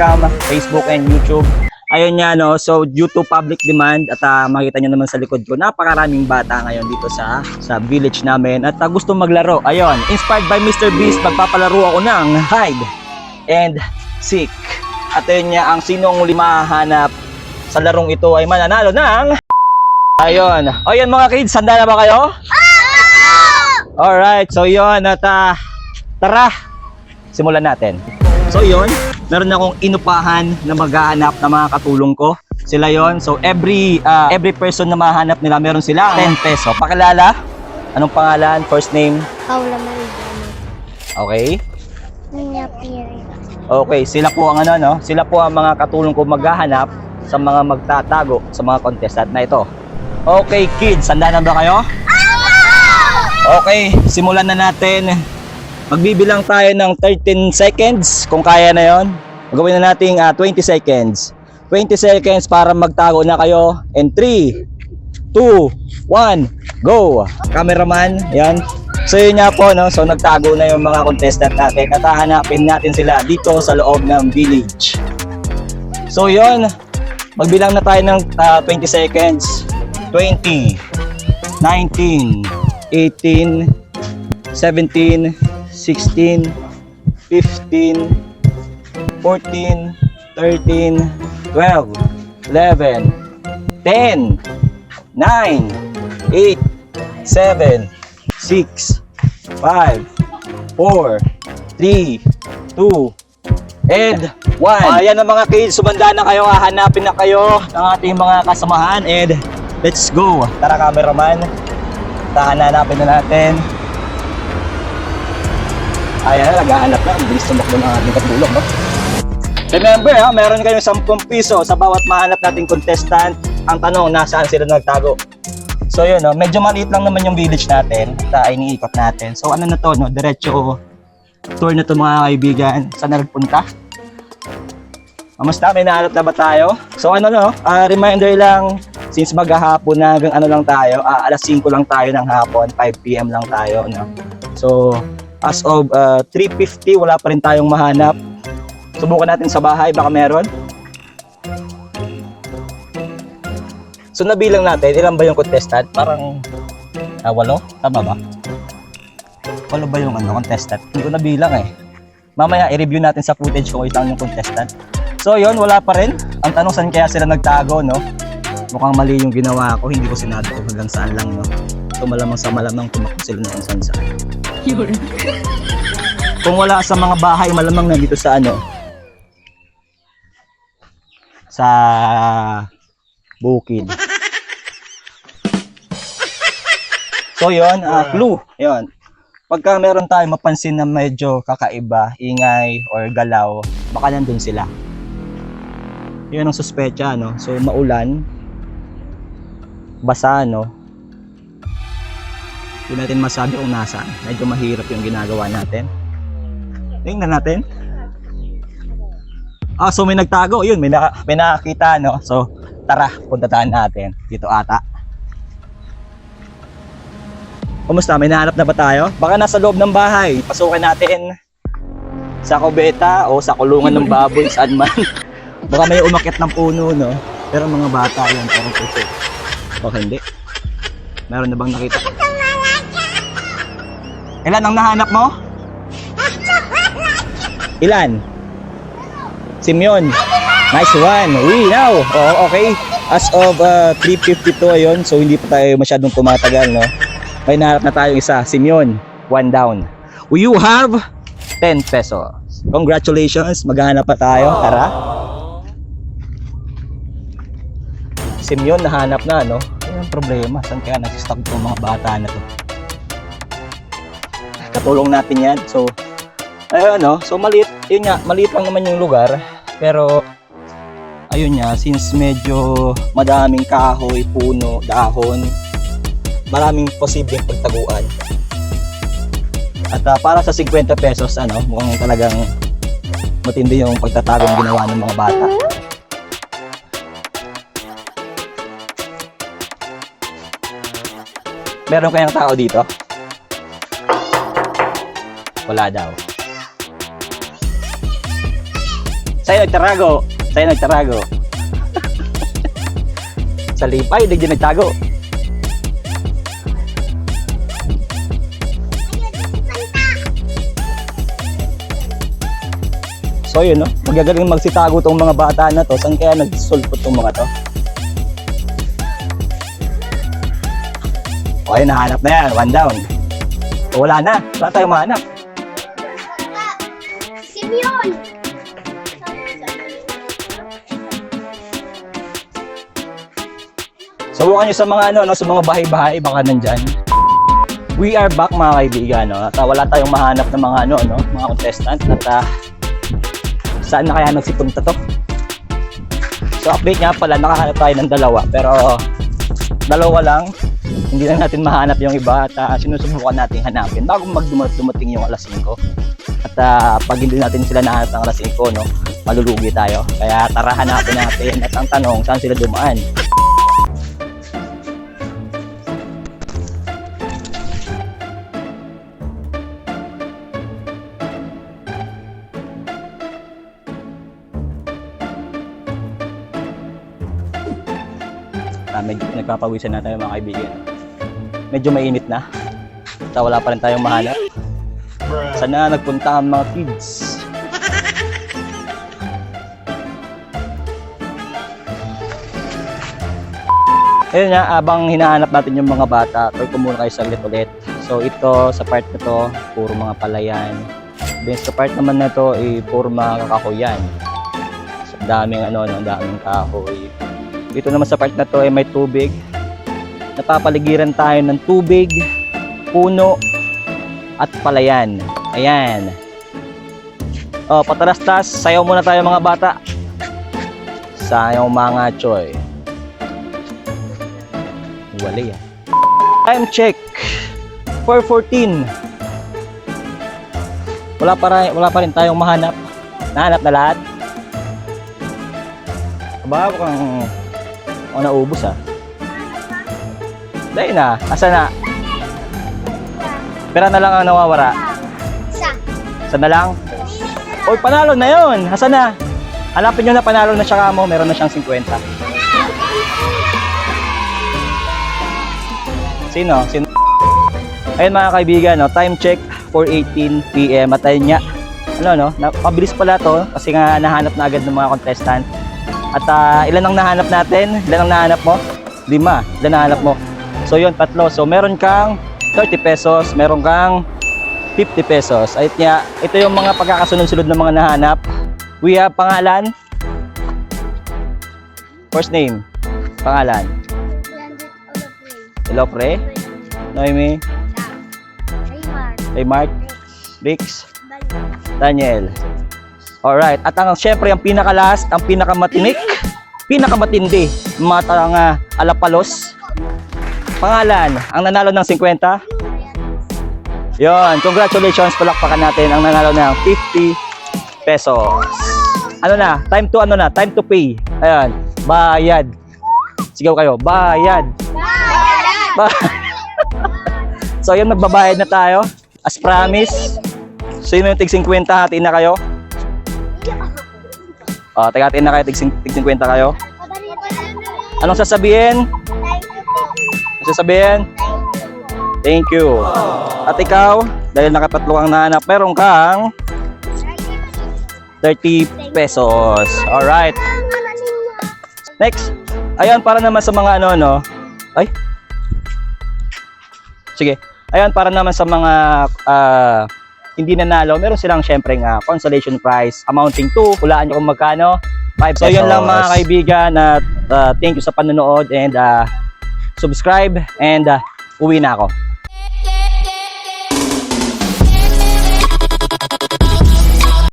webcam, Facebook and YouTube. Ayun nga no, so due to public demand at ah, makita nyo naman sa likod ko, napakaraming bata ngayon dito sa sa village namin at ah, gusto maglaro. Ayun, inspired by Mr. Beast, magpapalaro ako ng hide and seek. At ayun nga, ang sinong lima hanap sa larong ito ay mananalo ng Ayun. O yan mga kids, handa na ba kayo? Alright, so yun at ah, tara, simulan natin. So yun, meron akong inupahan na maghahanap ng mga katulong ko. Sila yon. So every ah, every person na mahanap nila, meron sila 10 peso. Pakilala? Anong pangalan? First name? Paula Maridana. Okay. Ninya Piri. Okay, sila po ang ano no? Sila po ang mga katulong ko maghahanap sa mga magtatago sa mga contestant na ito. Okay, kids, handa na ba kayo? Okay, simulan na natin. Magbibilang tayo ng 13 seconds kung kaya na 'yon. Gawin na nating ah, 20 seconds. 20 seconds para magtago na kayo. And 3 2 1 go. Cameraman, 'yan. So yun nga po no, so nagtago na yung mga contestant natin at hahanapin natin sila dito sa loob ng village. So yun, magbilang na tayo ng ah, 20 seconds. 20, 19, 18, 17, 16, 15, 14, 13, 12, 11, 10, 9, 8, 7, 6, 5, 4, 3, 2, and 1. Ayan na mga kids, sumanda na kayo, hahanapin na kayo ng ating mga kasamahan and let's go. Tara cameraman, tahanapin na natin. Ayan na, naghahanap na. Ang bilis tumakbo ng ating katulong, no? Remember ha, meron kayong 10 piso sa bawat mahanap nating contestant. Ang tanong, nasaan sila nagtago? So yun, no? medyo maliit lang naman yung village natin na iniikot natin. So ano na to, no? diretso tour na to mga kaibigan. Saan na nagpunta? Kamusta? May nahanap na ba tayo? So ano no, ah, reminder lang, since maghahapon na hanggang ano lang tayo, ah, alas 5 lang tayo ng hapon, 5pm lang tayo. No? So as of ah, 3.50, wala pa rin tayong mahanap. Subukan natin sa bahay, baka meron. So nabilang natin, ilan ba yung contestant? Parang ah, walo? Tama ba? Walo ba yung ano, contestant? Hindi ko nabilang eh. Mamaya i-review natin sa footage kung ilang yung contestant. So yon wala pa rin. Ang tanong saan kaya sila nagtago, no? Mukhang mali yung ginawa ko, hindi ko sinabi kung hanggang saan lang, no? So malamang sa malamang tumakbo sila ng saan saan. Kung wala sa mga bahay, malamang nandito sa ano? Sa bukid. So yon, ah, clue. Yon. Pagka meron tayong mapansin na medyo kakaiba, ingay or galaw, baka nandun sila. Yun ang suspecha, no? So maulan, basa, no? Hindi natin masabi kung nasaan. Medyo mahirap yung ginagawa natin. Tingnan natin. Ah, so may nagtago. Yun, may, naka, may nakakita, no? So, tara, punta tayo natin. Dito ata. Kumusta? May nahanap na ba tayo? Baka nasa loob ng bahay. Pasukin natin sa kubeta o sa kulungan ng baboy, saan man. Baka may umakit ng puno, no? Pero mga bata yan, parang puso. O hindi. Meron na bang nakita? Ilan ang nahanap mo? Ilan? Simeon. Nice one. We now. Oh, okay. As of uh, 3.52 ayun, so hindi pa tayo masyadong tumatagal, no? May nahanap na tayong isa. Simeon. One down. You have 10 pesos. Congratulations. Maghahanap pa tayo. Tara. Simeon, nahanap na, no? Ano ang problema? Saan kaya nag-stock itong mga bata na to? Katulong natin yan. So, ayun, no? So, maliit. Yun nga, maliit lang naman yung lugar. Pero, ayun nga, since medyo madaming kahoy, puno, dahon, maraming posibleng pagtaguan. At ah, para sa 50 pesos, ano, mukhang talagang matindi yung pagtatagong ginawa ng mga bata. Meron kayang tao dito? Wala daw. Sa'yo nagtarago. Sa'yo nagtarago. Sa lipay, hindi nagtago. So yun, no? Magagaling magsitago tong mga bata na to. Saan kaya nagsulpot tong mga to? Okay, nahanap na yan. One down. Wala na. Wala tayong mahanap. Simeon! Subukan nyo sa mga ano, no, sa mga bahay-bahay, baka nandyan. We are back mga kaibigan, no? At ah, wala tayong mahanap ng mga ano, no, mga contestant at ah, saan na kaya nagsipunta to? So update nga pala, nakahanap tayo ng dalawa, pero dalawa lang, hindi na natin mahanap yung iba at ah, sinusubukan natin hanapin bago magdumat dumating yung alas 5. At ah, pag hindi natin sila nahanap ng alas 5, no, malulugi tayo. Kaya tara hanapin natin at ang tanong, saan sila dumaan? Ah, medyo nagpapawisan na tayo mga kaibigan. Medyo mainit na. At wala pa rin tayong mahanap. Sana nagpunta ang mga kids. Ayun nga, abang hinahanap natin yung mga bata, toy ko muna kayo saglit ulit. So ito, sa part na to, puro mga palayan. Then sa part naman na to, eh, puro mga kakahoyan. So, daming ano, no, daming kahoy. Dito naman sa part na to ay may tubig. Napapaligiran tayo ng tubig, puno, at palayan. Ayan. Oh, patarastas, sayaw muna tayo mga bata. Sayaw mga choy. Wali yan. Time check. 4.14. Wala pa, rin, wala pa rin tayong mahanap. Nahanap na lahat. Aba, mukhang ako naubos ah. Dahil na. Asa na? Pera na lang ang nawawara. Isa. Asa na lang? Oy, panalo na yun. Asa na? Hanapin nyo na panalo na siya mo. Meron na siyang 50. Sino? Sino? Ayun mga kaibigan, no? time check 4.18 p.m. At ayun nga, ano no, na, mabilis pala to kasi nga nahanap na agad ng mga contestant. At ah, ilan ang nahanap natin? Ilan ang nahanap mo? Lima. Ilan nahanap mo? So yun, tatlo. So meron kang 30 pesos, meron kang 50 pesos. Ayun nga, ito yung mga pagkakasunod-sunod ng mga nahanap. We have pangalan. First name. Pangalan. Elopre. Noemi. Raymar. Raymart. Rix. Daniel. Alright. At ang syempre ang pinaka-last, ang pinakamatinik, pinakamatindi, mga tarang uh, alapalos. Pangalan, ang nanalo ng 50. Yon, congratulations, palakpakan natin ang nanalo ng 50 pesos. Ano na? Time to ano na? Time to pay. Ayan, bayad. Sigaw kayo, bayad. Ba- so yun, magbabayad na tayo. As promise. Sino yung tig 50? Hatiin na kayo. O, taga hatiin na kayo. Tig 50 kayo. Anong sasabihin? Anong sasabihin? Thank you. At ikaw, dahil nakatatlo kang nahanap, meron kang 30 pesos. Alright. Next. Ayan, para naman sa mga ano, no? Ay. Sige. Ayan, para naman sa mga ah, hindi nanalo, meron silang syempre nga consolation prize amounting to, hulaan nyo kung magkano, 5 pesos. So yun lang mga kaibigan at ah, thank you sa panonood and ah, subscribe and ah, uwi na ako.